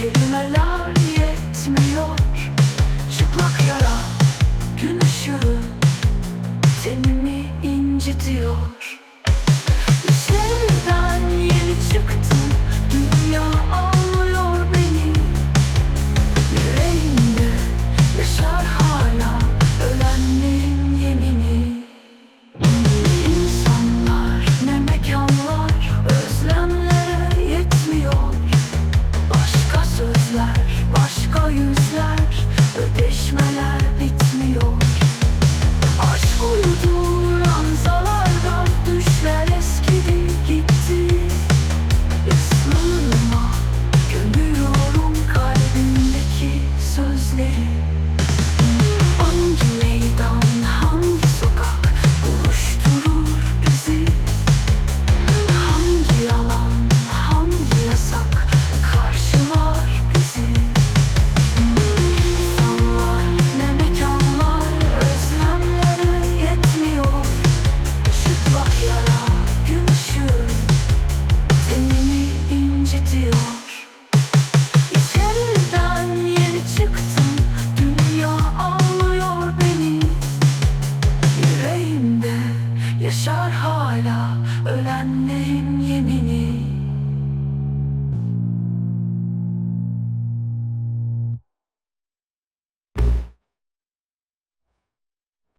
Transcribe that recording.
Kelimeler yetmiyor. Çıplak yara Gün ışığı Tenimi incitiyor. Yaşar hala ölenlerin yemini?